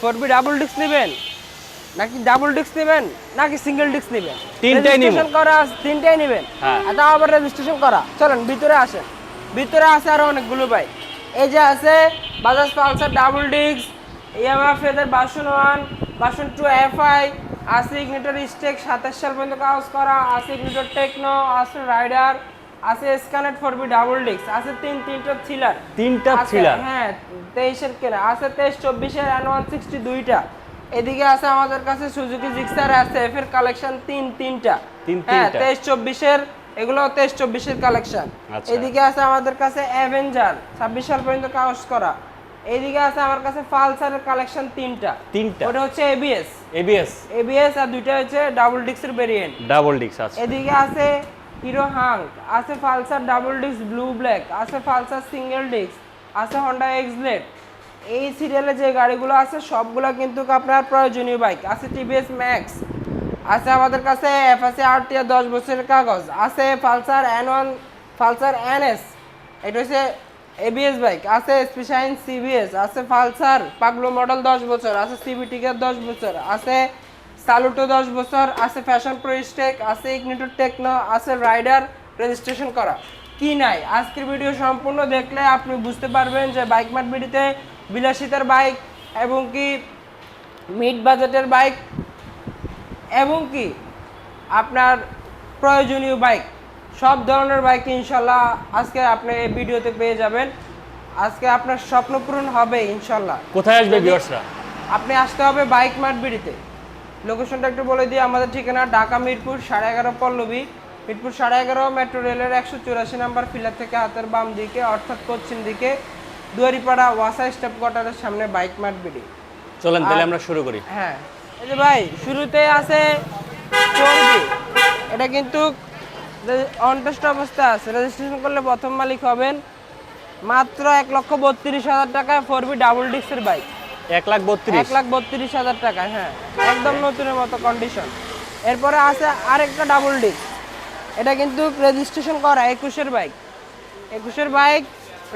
Four V double disc নেবেন? নাকি double disc নেবেন? নাকি সিঙ্গেল ডিস্ক নেবেন? তিনটাই নিবো। রেজিস্ট্রেশন করা আছে, তিনটাই নেবেন? হ্যাঁ। আর তাও আবার রেজিস্ট্রেশন করা। চলেন ভিতরে আসেন। ভিতরে আছে আরও অনেকগুলো বাইক এই যে আছে Bajaj Pulsar double disc Yamaha Fazer version one version two F I আছে ইগনিটর স্টেক সাতাশ সাল পর্যন্ত কাজ করা আছে ইগনিটর টেকনো আছে রাইডার আছে স্ক্যানেট ডাবল ডিস্ক আছে তিন তিনটা থ্রিলার তিনটা থ্রিলার হ্যাঁ তেইশের কেনা আছে তেইশ চব্বিশের ওয়ান সিক্সটি দুইটা এদিকে আছে আমাদের কাছে সুজুকি জিক্সার আছে এফ এর কালেকশন তিন তিনটা। হ্যাঁ তেইশ চব্বিশের এগুলো তেইশ চব্বিশের কালেকশন আচ্ছা। এদিকে আছে আমাদের কাছে অ্যাভেঞ্জার ছাব্বিশ সাল পর্যন্ত কাগজ করা। এইদিকে আছে আমার কাছে পালসারের কালেকশন তিনটা। তিনটা। ওটা হচ্ছে এবিএস এবিএস এবিএস আর দুইটা হচ্ছে ডাবল ডিস্কের ভেরিয়েন্ট ডাবল ডিক্স আছে এদিকে আছে হিরো হাঙ্ক, আছে Pulsar double disc blue black, আছে পালসার সিঙ্গেল ডিস্ক, আছে হন্ডা এক্সব্লেড এই সিরিয়ালে যে গাড়িগুলো আছে, সবগুলো কিন্তু আপনার প্রয়োজনীয় বাইক। আছে টিভিএস ম্যাক্স, আছে আমাদের কাছে এফ এফএসএ আরটিআর দশ বছরের কাগজ, আছে Pulsar N one Pulsar NS এটা হচ্ছে এবিএস বাইক, আছে স্পেশাইন সিবিএস আছে পালসার পাগলো মডেল দশ বছর, আছে সিবিটিকের দশ বছর, আছে সালুটো দশ বছর আছে ফ্যাশন প্রো স্টেক আছে ইগনিটো টেকনো আছে রাইডার রেজিস্ট্রেশন করা। কি নাই? আজকের ভিডিও সম্পূর্ণ দেখলে আপনি বুঝতে পারবেন যে বাইক মার্ট ভিডিওতে বিলাসিতার বাইক এবং কি মিড বাজেটের বাইক এবং কি আপনার প্রয়োজনীয় বাইক সব ধরনের বাইক ইনশাল্লাহ আজকে আপনি এই ভিডিওতে পেয়ে যাবেন। আজকে আপনার স্বপ্ন পূরণ হবে ইনশাল্লাহ। কোথায় আসবে ভিউয়ার্সরা আপনি আসতে হবে বাইক মার্ট বিড়িতে লোকেশনটা একটু বলে দিই আমাদের ঠিকানা ঢাকা মিরপুর সাড়ে এগারো পল্লবী। মিরপুর সাড়ে এগারো মেট্রো রেলের একশো চুরাশি নাম্বার ফিলার থেকে হাতের বাম দিকে অর্থাৎ পশ্চিম দিকে দুয়ারিপাড়া ওয়াসা স্টেপ কোয়ার্টারের সামনে বাইক মার্ট বিড়ি। চলেন তাহলে আমরা শুরু করি। হ্যাঁ। এই যে ভাই শুরুতে আছে চর্বি। এটা কিন্তু অনটেস্ট অবস্থা আছে। রেজিস্ট্রেশন করলে প্রথম মালিক হবেন মাত্র এক লক্ষ বত্রিশ হাজার টাকায় ফোর বি ডাবল ডিস্কের বাইক এক লাখ বত্রিশ। এক লাখ বত্রিশ হাজার টাকা হ্যাঁ। একদম নতুনের মতো কন্ডিশন এরপরে আছে আরেকটা ডাবল ডিস্ক এটা কিন্তু রেজিস্ট্রেশন করা, একুশের বাইক একুশের বাইক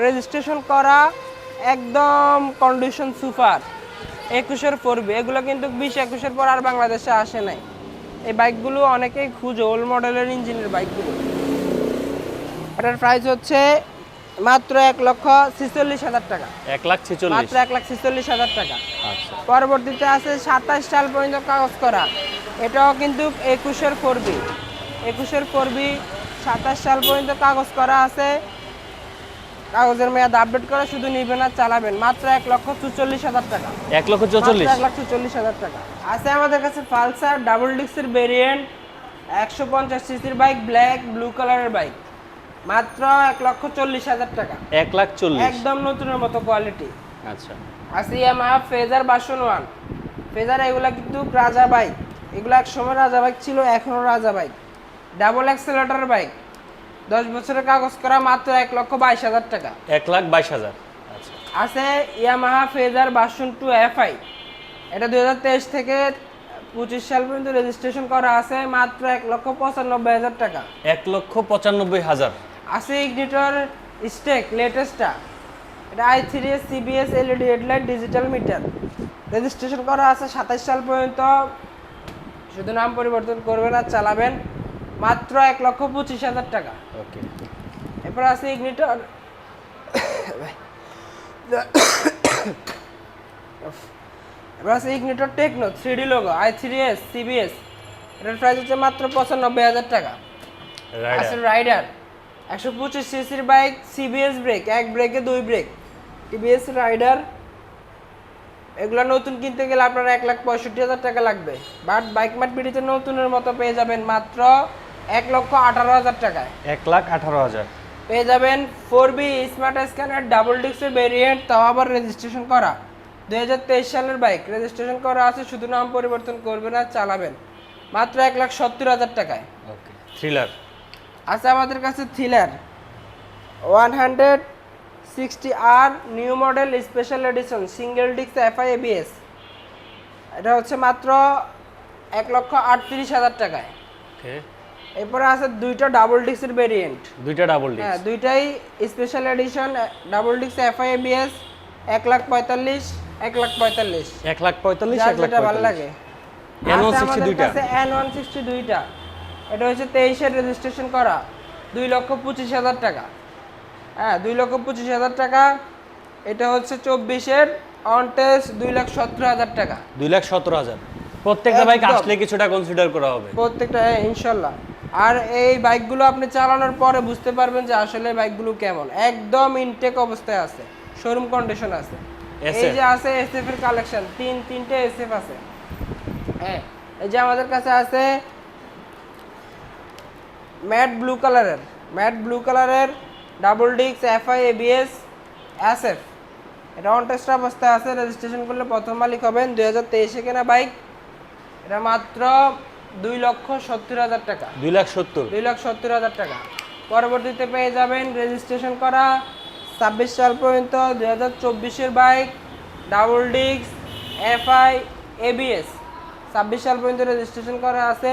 রেজিস্ট্রেশন করা একদম কন্ডিশন সুপার একুশের পড়বে এগুলো কিন্তু বিশ একুশের পর আর বাংলাদেশে আসে নাই। এই বাইকগুলো অনেকেই খুঁজে ওল্ড মডেলের ইঞ্জিনের বাইকগুলো এটার প্রাইস হচ্ছে মাত্র এক লক্ষ ছেচল্লিশ হাজার টাকা। এক লাখ ছেচল্লিশ। মাত্র এক লাখ ছেচল্লিশ হাজার টাকা। আচ্ছা। পরবর্তীতে আছে সাতাশ সাল পর্যন্ত কাগজ করা। এটাও কিন্তু একুশের পড়বি একুশের পড়বি সাতাশ সাল পর্যন্ত কাগজ করা আছে। কাগজের মেয়াদ আপডেট করে শুধু নিবেন আর চালাবেন। মাত্র এক লক্ষ চুচল্লিশ হাজার টাকা। এক লক্ষ চুচল্লিশ। এক লাখ চল্লিশ হাজার টাকা। আছে আমাদের কাছে পালসার ডাবল ডিস্কের ভেরিয়েন্ট একশো পঞ্চাশ সিসির বাইক ব্ল্যাক ব্লু কালারের বাইক মাত্র এক লক্ষ চল্লিশ হাজার টাকা। এক লাখ চল্লিশ। একদম নতুনের মতো কোয়ালিটি আচ্ছা। আছে Yamaha Fazer version one. Fazer এগুলা কিন্তু রাজা বাইক এগুলো এক সময় রাজা বাইক ছিল এখনও রাজা বাইক ডাবল অ্যাক্সেলেটার বাইক দশ বছরের কাগজ করা মাত্র এক লক্ষ বাইশ হাজার টাকা। এক লাখ বাইশ হাজার। আচ্ছা। আছে Yamaha Fazer version two FI. এটা দুই হাজার তেইশ থেকে পঁচিশ সাল পর্যন্ত রেজিস্ট্রেশন করা আছে মাত্র এক লক্ষ পঁচানব্বই হাজার টাকা। এক লক্ষ পঁচানব্বই হাজার। আছে ইগনিটর স্টেক লেটেস্টটা। এটা I three S CBS LED headlight digital meter. Registration করা আছে সাতাশ সাল পর্যন্ত। শুধু নাম পরিবর্তন করবেন আর চালাবেন মাত্র এক লক্ষ পঁচিশ হাজার টাকা। ওকে। এরপর আছে ইগনিটর। এবার আছে Ignitor techno three D logo I three S CBS এটার প্রাইস হচ্ছে মাত্র পঁচানব্বই হাজার টাকা। আছে রাইডার একশো পঁচিশ সিসির বাইক সিবিএস ব্রেক এক ব্রেকে দুই ব্রেক টিবিএস রাইডার এগুলো নতুন কিনতে গেলে আপনার এক লাখ পঁয়ষট্টি হাজার টাকা লাগবে। বাট বাইক মার্ট বিডিতে নতুনের মতো পেয়ে যাবেন মাত্র এক লক্ষ আঠারো হাজার টাকায়। এক লাখ আঠারো হাজার। পেয়ে যাবেন four V smart scanner double ডিস্কের ভেরিয়েন্ট তাও আবার রেজিস্ট্রেশন করা। দুই হাজার তেইশ সালের বাইক রেজিস্ট্রেশন করা আছে শুধু নাম পরিবর্তন করবেন আর চালাবেন। মাত্র এক লাখ সত্তর হাজার টাকায়। ওকে থ্রিলার আছে আমাদের কাছে thriller. One hundred sixty R new model special edition single disc FI ABS. এটা হচ্ছে মাত্র এক লক্ষ আটত্রিশ হাজার টাকায়। এরপরে আছে দুইটা ডাবল ডিস্কের ভেরিয়েন্ট দুইটা ডাবল হ্যাঁ দুইটাই special edition double disc FI ABS এক লাখ পঁয়তাল্লিশ এক লাখ পঁয়তাল্লিশ। এক লাখ পঁয়তাল্লিশ এক লাখ ভালো লাগে। N160 আছে আমাদের দুইটা? কাছে এন ওয়ান সিক্সটি দুইটা। এটা হচ্ছে তেইশের রেজিস্ট্রেশন করা। দুই লক্ষ পঁচিশ হাজার টাকা। হ্যাঁ দুই লক্ষ পঁচিশ হাজার টাকা। এটা হচ্ছে চব্বিশের অন টেস্ট দুই লাখ সতেরো হাজার টাকা। দুই লাখ সতেরো হাজার। প্রত্যেকটা বাইক আসলে কিছুটা কনসিডার করা হবে। প্রত্যেকটা হ্যাঁ, ইনশাল্লাহ। আর এই বাইকগুলো আপনি চালানোর পরে বুঝতে পারবেন যে আসলে বাইকগুলো কেমন। একদম ইনটেক অবস্থায় আছে। শোরুম কন্ডিশন আছে। এই যে আছে এসএফ এর কালেকশন তিন তিনটে এসএফ আছে। হ্যাঁ এই যে আমাদের কাছে আছে ম্যাট ব্লু কালারের ম্যাট ব্লু কালারের ডাবল ডিক্স এফআই এবিএস এসএফ। এটা অন টেস্ট অবস্থায় আছে রেজিস্ট্রেশন করলে প্রথম মালিক হবেন দুই হাজার তেইশে কেনা বাইক এটা মাত্র দুই লক্ষ সত্তর হাজার টাকা। দুই লাখ সত্তর। দুই লাখ সত্তর হাজার টাকা। পরবর্তীতে পেয়ে যাবেন রেজিস্ট্রেশন করা ছাব্বিশ সাল পর্যন্ত দুই হাজার চব্বিশের বাইক ডাবল ডিক্স এফআই এবিএস। ছাব্বিশ সাল পর্যন্ত রেজিস্ট্রেশন করা আছে।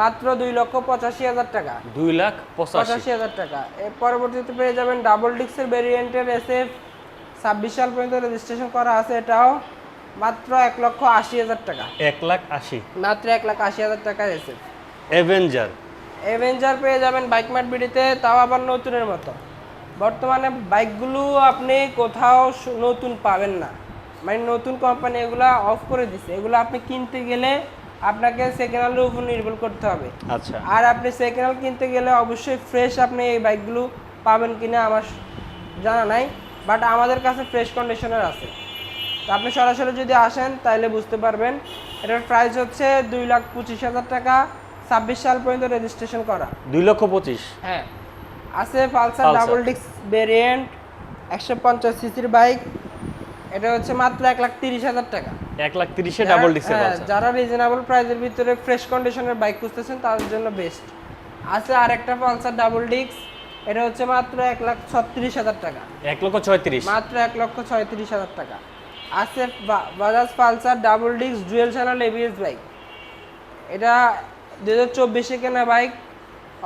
মাত্র দুই লক্ষ পঁচাশি হাজার টাকা। দুই লাখ পঁচাশি। হাজার টাকা। এর পরবর্তীতে পেয়ে যাবেন ডাবল ডিক্সের ভেরিয়েন্টের এসএফ ছাব্বিশ সাল পর্যন্ত রেজিস্ট্রেশন করা আছে। এটাও মাত্র এক লক্ষ আশি হাজার টাকা। এক লাখ আশি। মাত্র এক লাখ আশি হাজার টাকা এসএফ অ্যাভেঞ্জার অ্যাভেঞ্জার পেয়ে যাবেন বাইক মার্ট বিডিতে তাও আবার নতুনের মতো। বর্তমানে বাইকগুলো আপনি কোথাও নতুন পাবেন না। মানে নতুন কোম্পানি এগুলা অফ করে দিছে। এগুলো আপনি কিনতে গেলে আপনাকে সেকেন্ড হ্যান্ডের উপর নির্ভর করতে হবে। আচ্ছা। আর আপনি সেকেন্ড হ্যান্ড কিনতে গেলে অবশ্যই ফ্রেশ আপনি এই বাইকগুলো পাবেন কিনা আমার জানা নাই বাট আমাদের কাছে ফ্রেশ কন্ডিশনের আছে। তো আপনি সরাসরি যদি আসেন তাহলে বুঝতে পারবেন এটার প্রাইস হচ্ছে দুই লাখ পঁচিশ হাজার টাকা ছাব্বিশ সাল পর্যন্ত রেজিস্ট্রেশন করা। দুই লক্ষ পঁচিশ? হ্যাঁ। আছে পালসার ডাবল ডিস্ক ভেরিয়েন্ট একশো পঞ্চাশ সিসির বাইক এটা হচ্ছে মাত্র এক লাখ তিরিশ হাজার টাকা। এক লাখ তিরিশে ডাবল ডিক্সের হ্যাঁ, যারা রিজনেবল প্রাইসের ভিতরে ফ্রেশ কন্ডিশনের বাইক খুঁজতেছেন তাদের জন্য বেস্ট আছে আরেকটা পালসার ডাবল ডিস্ক এটা হচ্ছে মাত্র এক লাখ ছত্রিশ হাজার টাকা। এক লক্ষ ছয়ত্রিশ। মাত্র এক লক্ষ ছয়ত্রিশ হাজার টাকা। আছে Bajaj Pulsar double disc dual channel ABS bike এটা দু হাজার চব্বিশে কেনা বাইক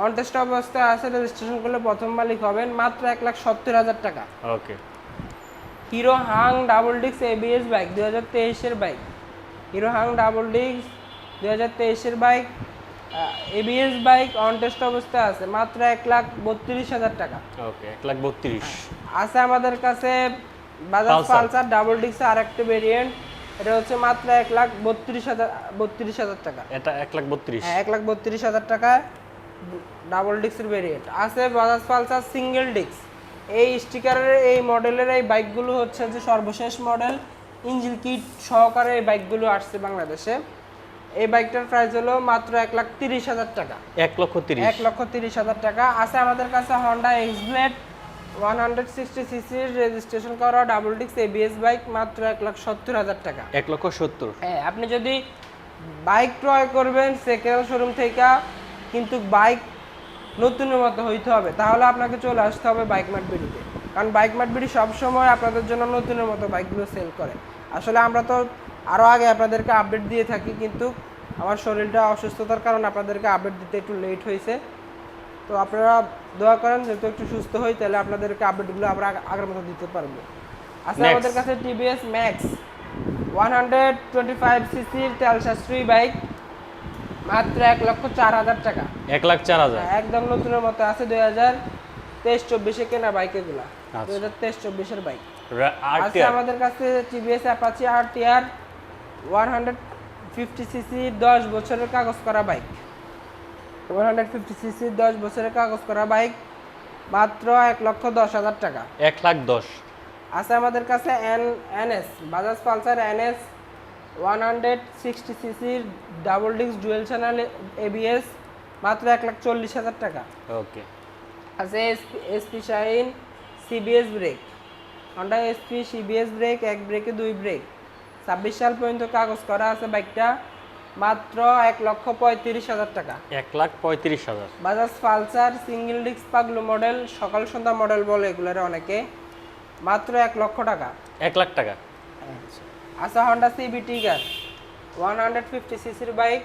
অনটেস্ট অবস্থায় আছে রেজিস্ট্রেশন করলে প্রথম মালিক হবেন মাত্র এক লাখ সত্তর হাজার টাকা। Okay Hero Hunk double disc ABS bike দু হাজার তেইশের bike. Hero Hunk double disc দু হাজার তেইশের bike ABS bike on test অবস্থায় আছে মাত্র এক লাখ বত্রিশ হাজার টাকা। ওকে এক লাখ বত্রিশ। আছে আমাদের কাছে বাজাজ। পালসার। ডাবল ডিস্ক আর একটা ভেরিয়েন্ট এটা হচ্ছে মাত্র এক লাখ বত্রিশ হাজার বত্রিশ হাজার টাকা। এটা এক লাখ বত্রিশ। হ্যাঁ এক লাখ বত্রিশ হাজার টাকায় ডাবল ডিস্কের ভেরিয়েন্ট আছে বাজাজ পালসার সিঙ্গেল ডিস্ক এই স্টিকারের এই মডেলের এই বাইকগুলো হচ্ছে যে সর্বশেষ মডেল ইঞ্জিন কিট সহকারে এই বাইকগুলো আসছে বাংলাদেশে। এই বাইকটার প্রাইস হলো মাত্র এক লাখ তিরিশ হাজার টাকা। এক লক্ষ তিরিশ। এক লক্ষ তিরিশ হাজার টাকা। আছে আমাদের কাছে Honda X blade one hundred sixty সিসির রেজিস্ট্রেশন করা ডাবল ডিস্ক এবিএস বাইক মাত্র এক লাখ সত্তর হাজার টাকা। এক লক্ষ সত্তর। হ্যাঁ আপনি যদি বাইক ক্রয় করবেন সেকেন্ড শোরুম থেকে কিন্তু বাইক নতুনের মতো হইতে হবে। তাহলে আপনাকে চলে আসতে হবে বাইক মার্ট বিডিতে কারণ বাইক মার্ট বিডি সবসময় আপনাদের জন্য নতুনের মতো বাইকগুলো সেল করে। আসলে আমরা তো আরও আগে আপনাদেরকে আপডেট দিয়ে থাকি কিন্তু আমার শরীরটা অসুস্থতার কারণে আপনাদেরকে আপডেট দিতে একটু লেট হয়েছে তো আপনারা দোয়া করেন যেহেতু একটু সুস্থ হই তাহলে আপনাদেরকে আপডেটগুলো আমরা আগের মতো দিতে পারব। আচ্ছা আমাদের কাছে TVS Max one hundred twenty five সিসির তেল সাশ্রয়ী বাইক মাত্র এক লক্ষ চার হাজার টাকা। এক লাখ চার হাজার? একদম নতুনের মতো আছে দুই হাজার তেইশ চব্বিশে কেনা বাইক এগুলা আচ্ছা। দুই হাজার তেইশ চব্বিশের বাইক। আর আছে আমাদের কাছে TVS Apache R TR one hundred fifty CC দশ বছরের কাগজ করা bike. One hundred fifty CC দশ বছরের কাগজ করা বাইক মাত্র এক লক্ষ দশ হাজার টাকা। এক লাখ দশ। আছে আমাদের কাছে N NS Bajaj Pulsar NS one hundred sixty সিসির double disc dual channel ABS মাত্র এক লাখ চল্লিশ হাজার টাকা। ওকে। আছে SP SP Shine CBS brake. Honda SP CBS brake এক ব্রেকে দুই ব্রেক। ছাব্বিশ সাল পর্যন্ত কাগজ করা আছে বাইকটা মাত্র এক লক্ষ পঁয়ত্রিশ হাজার টাকা। এক লাখ পঁয়ত্রিশ হাজার। বাজাজ পালসার সিঙ্গেল ডিস্ক পাগলু মডেল সকাল সন্ধ্যা মডেল বলে এগুলোর অনেকে মাত্র এক লক্ষ টাকা। এক লাখ টাকা। আছে Honda CB Trigger one hundred fifty সিসির বাইক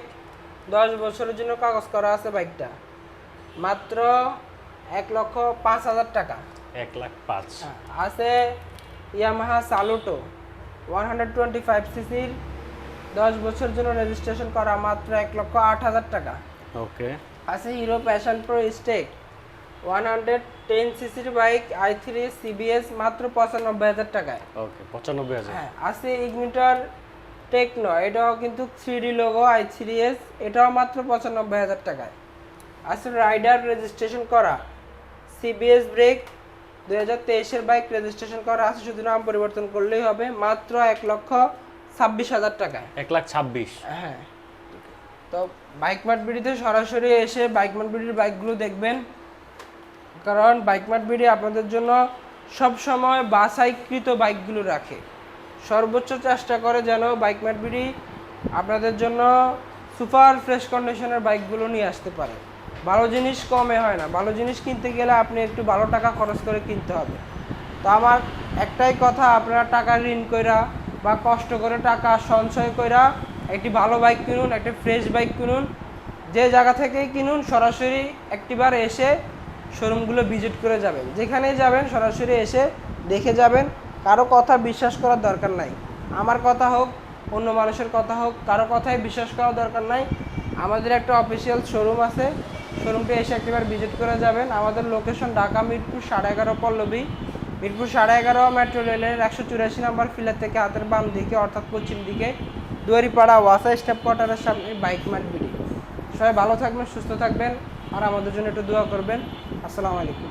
দশ বছরের জন্য কাগজ করা আছে বাইকটা মাত্র এক লক্ষ পাঁচ হাজার টাকা। এক লাখ পাঁচ। আছে Yamaha Saluto one hundred twenty five সিসির দশ বছর জন্য রেজিস্ট্রেশন করা মাত্র এক লক্ষ আট হাজার টাকা। ওকে আছে Hero Passion Pro Xtec one hundred ten সিসির বাইক আই থ্রি সিবিএস মাত্র পঁচানব্বই হাজার টাকায়। ওকে পঁচানব্বই হাজার। হ্যাঁ আছে ইগনিটর টেকনো এটাও কিন্তু three D logo I three S এটাও মাত্র পঁচানব্বই হাজার টাকায়। আছে রাইডার রেজিস্ট্রেশন করা সিবিএস ব্রেক দুই হাজার তেইশের বাইক রেজিস্ট্রেশন করা আছে শুধু নাম পরিবর্তন করলেই হবে মাত্র এক লক্ষ ছাব্বিশ হাজার টাকায়। এক লাখ ছাব্বিশ। হ্যাঁ তো বাইক মার্ট বিডিতে সরাসরি এসে বাইক মার্ট বিডির বাইকগুলো দেখবেন। কারণ বাইক মার্ট বিডি আপনাদের জন্য সব সময় বাছাইকৃত বাইকগুলো রাখে। সর্বোচ্চ চেষ্টা করে যেন বাইক মার্ট আপনাদের জন্য সুপার ফ্রেশ কন্ডিশনের বাইকগুলো নিয়ে আসতে পারে। ভালো জিনিস কমে হয় না। ভালো জিনিস কিনতে গেলে আপনি একটু ভালো টাকা খরচ করে কিনতে হবে। তো আমার একটাই কথা, আপনারা টাকা ঋণ কইরা বা কষ্ট করে টাকা সঞ্চয় কইরা একটি ভালো বাইক কিনুন, একটা ফ্রেশ বাইক কিনুন, যে জায়গা থেকেই কিনুন, সরাসরি একটিবার এসে শোরুমগুলো ভিজিট করে যাবেন। যেখানেই যাবেন, সরাসরি এসে দেখে যাবেন। কারও কথা বিশ্বাস করার দরকার নাই। আমার কথা হোক, অন্য মানুষের কথা হোক, কারও কথাই বিশ্বাস করার দরকার নাই। আমাদের একটা অফিসিয়াল শোরুম আছে। শোরুমটি এসে একটিবার ভিজিট করে যাবেন। আমাদের লোকেশন ঢাকা মিরপুর সাড়ে এগারো পল্লবী। মিরপুর সাড়ে এগারো মেট্রো রেলের একশো চুরাশি নম্বর ফিলার থেকে হাতের বাম দিকে, অর্থাৎ পশ্চিম দিকে, দুয়ারিপাড়া ওয়াসা স্টেপ কোয়ার্টারের সামনে বাইক মার্ট বিডি সবাই ভালো থাকবেন, সুস্থ থাকবেন। আর আমাদের জন্য একটু দোয়া করবেন। আসসালামু আলাইকুম।